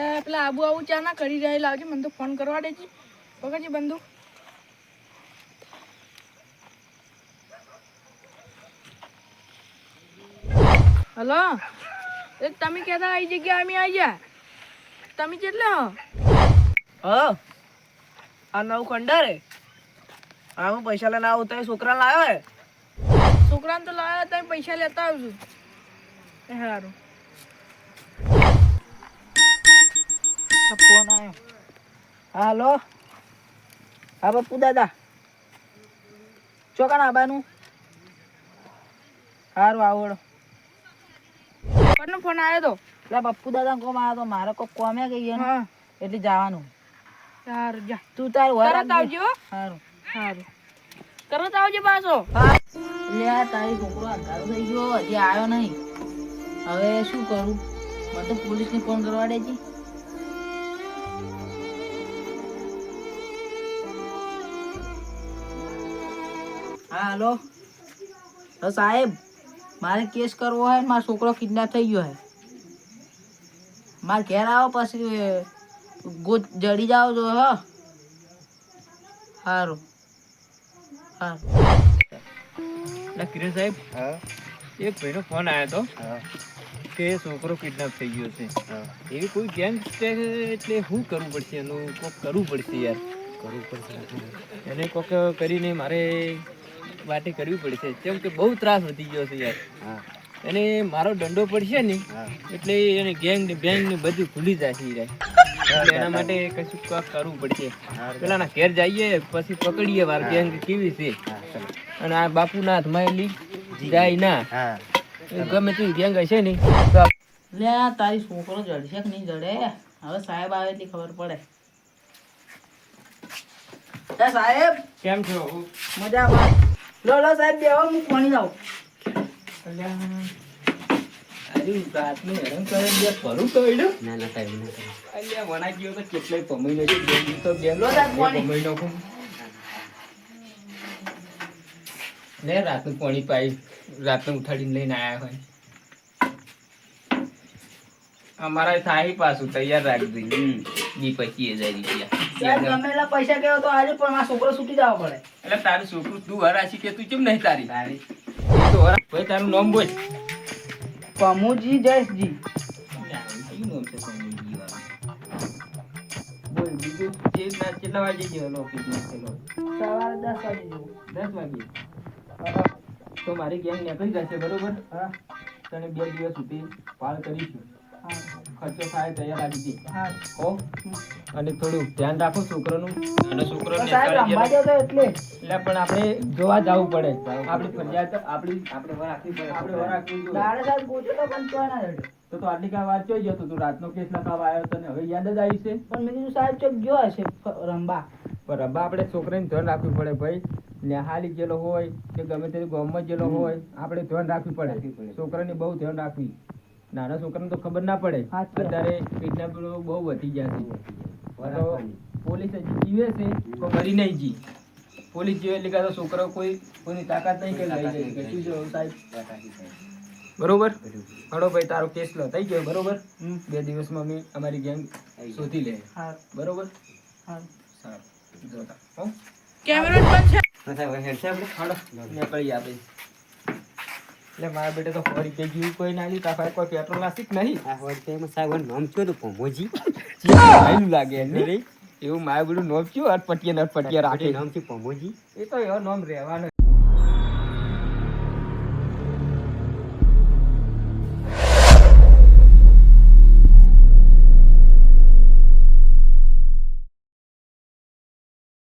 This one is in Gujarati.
લે પેલા આબુ આબુ ચા ના કરી જાય લાવજે મને તો ફોન કરવા દેજે. પકડજે બંધુ હલો? એ તમે કહેતા આવી જગ્યા અમે આવી ગયા. તમે કેટલા હો? હા આ નવું ખંડર હે. હા પૈસા લઈને આવું તો છોકરા લાવ્યો હે? છોકરાને તો લાવ્યા તમે પૈસા લેતા આવજો. સારું ફોન આવ્યો હાલો હા પપ્પુ દાદા. ચોકાણ આબાનું? સારું આવડો. કોનો ફોન આવ્યો તો? એટલે પપ્પુ દાદા કોમ આવ્યો તો. મારે કોઈ કોમે ગઈ ગયો એટલે જવાનું. સારું જા. તું તારું તરત આવજો. સારું સારું. તરત આવજો પાછો. એટલે આ તારી છોકરો અંધારો થઈ ગયો. હજી આવ્યો નહીં. હવે શું કરું? મને તો પોલીસને ફોન કરવા દે હા હાલો. તો સાહેબ મારે કેસ કરવો હોય મારો છોકરો કિડનેપ થઈ ગયો હે. મારે ઘેર આવો પછી ગોત જડી જાઓ જો હ. સારું સારું એટલે કિરણ સાહેબ. એક ભાઈનો ફોન આવ્યો હતો કે છોકરો કિડનેપ થઈ ગયો છે. એવી કોઈ ગેંગ છે એટલે શું કરવું પડશે એનું? કોક કરવું પડશે યાર. કરવું પડશે. એને કોક કરીને મારે વાટે કરવી પડશે. કેમ કે બહુ ત્રાસ વધી ગયો છે યાર. અને મારો દંડો પડશે ને એટલે એને ગેંગ ને બેંગ ને બધું ભૂલી જશે યાર એના માટે કશું કાક કરવું પડશે. પેલાના ઘેર જઈએ પછી પકડીએ વાર ગેંગ કેવી છે. અને આ બાપુના હાથમાં એટલી જાય ના ગમે તું ગેંગ હશે ને લે તારી છોકરો જડશે કે નહીં જડે? હવે સાહેબ આવે એટલી ખબર પડે. સાહેબ કેમ છો? મજામાં. લો લો સાહેબ બેહો હું પાણી લાવું. અરે રાતનું હેરાન કરે બે ફરું તો એડો અલ્યા વણા ગયો તો કેટલાય બે તો બે લો સાહેબ પાણી. લે રાતનું પાણી પાઈ રાતનું ઉઠાડીને લઈને આવ્યા હોય. અમારા થાય પાછું તૈયાર રાખજો ઈ પચીસ હજાર રૂપિયા. ગમે પૈસા કેવો તો આજે પણ મારો છોકરો છૂટી જવા પડે. એટલે તારું છોકરું તું હરાશી કે તું કેમ નહીં તારી? તારી. ભાઈ તારું નામ બોલ. છે સ્વામીજી બોલ બીજું કેટલા વાગે ગયેલો ઓફિસમાં સવારે દસ વાગે દસ વાગે? તો મારી ગેંગ નીકળી જશે બરોબર? હા. તને બે દિવસ સુધી પાર કરીશું. હા. ખર્ચો થાય તૈયાર આવી દે હા. હો? અને થોડું ધ્યાન રાખો છોકરાનું. અને છોકરાને સાહેબ રમવા જાવ તો એટલે. એટલે પણ આપણે જોવા જવું પડે. આપણી ફરજિયાત આપણી આપણે વાર રાખવી પડે. આપણે વાર રાખવી જોઈએ. દાડે સાહેબ પૂછો તો પણ તો ના તો તો આટલી કા વાત જોઈ જતો તું રાતનો કેસ લખાવા આવ્યો તને હવે યાદ જ આવી છે. પણ મેં કીધું સાહેબ ચોક ગયો હશે રંબા. પણ રંબા આપણે છોકરાને ધ્યાન રાખવું પડે ભાઈ. નેહાલી ગયેલો હોય કે ગમે તે ગામમાં ગયેલો હોય આપણે ધ્યાન રાખવી પડે. છોકરાને બહુ ધ્યાન રાખવી. નાના છોકરાને તો ખબર ના પડે. અત્યારે કિડનેપ બહુ વધી ગયા છે. પોલીસ જીવે છે તો મરી નહીં જી. પોલીસ જીવે એટલે કાં તો છોકરો કોઈ કોઈની તાકાત નહીં કે લઈ જાય શું જવું સાહેબ? બરોબર? હળો ભાઈ તારો કેસ લો. થઈ ગયો બરોબર? બે દિવસમાં અમે અમારી ગેંગ શોધી લે. હા. બરોબર? હા. સારું. જોતા. કેમેરો છે. નીકળી આપણે એટલે મારા બેટા તો ફરી કે ગયું કોઈ ના લીધા ભાઈ કોઈ પેટ્રોલ નાસી જ નહીં? સારું લાગે એને રે. એવું મારા બેટું નોમ થયું અટપટિયા ને અટપટિયા રાખે. એ તો એવો નામ રહેવાનો